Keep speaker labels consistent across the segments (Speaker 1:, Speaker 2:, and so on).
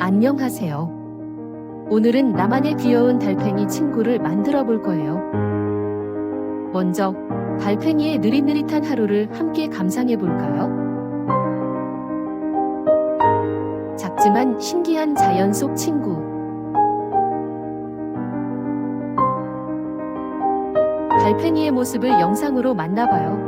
Speaker 1: 안녕하세요. 오늘은 나만의 귀여운 달팽이 친구를 만들어 볼 거예요. 먼저 달팽이의 느릿느릿한 하루를 함께 감상해 볼까요? 작지만 신기한 자연 속 친구. 달팽이의 모습을 영상으로 만나봐요.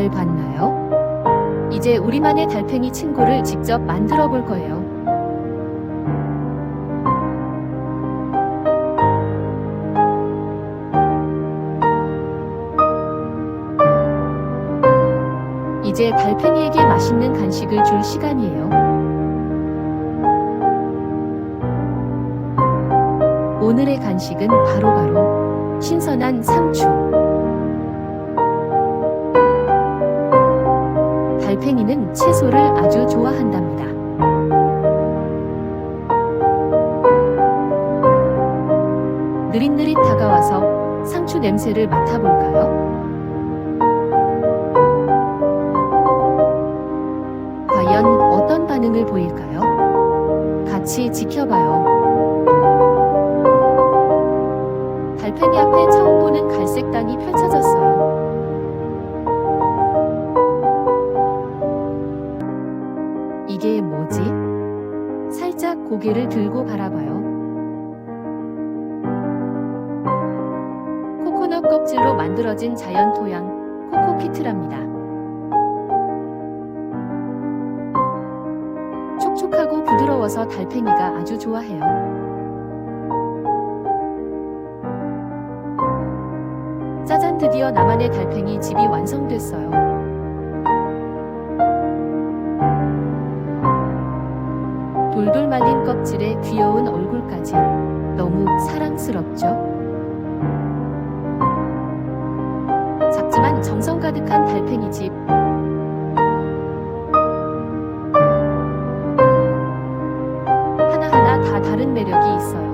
Speaker 1: 잘 봤나요? 이제 우리만의 달팽이 친구를 직접 만들어 볼 거예요. 이제 달팽이에게 맛있는 간식을 줄 시간이에요. 오늘의 간식은 바로바로 신선한 상추. 달팽이는 채소를 아주 좋아한답니다. 느릿느릿 다가와서 상추 냄새를 맡아볼까요? 과연 어떤 반응을 보일까요? 같이 지켜봐요. 달팽이 앞에 처음 보는 갈색 이게 뭐지? 살짝 고개를 들고 바라봐요. 코코넛 껍질로 만들어진 자연 토양, 코코피트랍니다. 촉촉하고 부드러워서 달팽이가 아주 좋아해요. 짜잔 드디어 나만의 달팽이 집이 완성됐어요. 껍질에 귀여운 얼굴까지 너무 사랑스럽죠? 작지만 정성 가득한 달팽이 집. 하나하나 다 다른 매력이 있어요.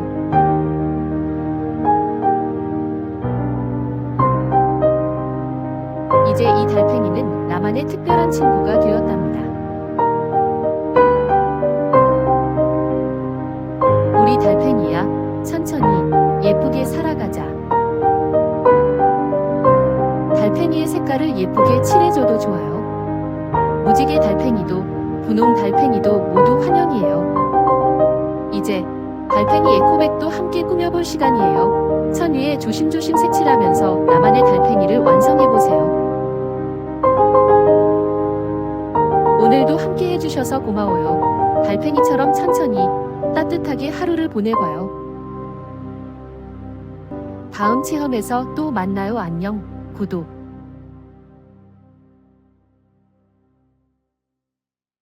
Speaker 1: 이제 이 달팽이는 나만의 특별한 친구가 되었답니다. 색깔을 예쁘게 칠해줘도 좋아요. 무지개 달팽이도, 분홍 달팽이도 모두 환영이에요. 이제 달팽이 에코백도 함께 꾸며볼 시간이에요. 천 위에 조심조심 색칠하면서 나만의 달팽이를 완성해보세요. 오늘도 함께 해주셔서 고마워요. 달팽이처럼 천천히 따뜻하게 하루를 보내봐요. 다음 체험에서 또 만나요. 안녕. 구독.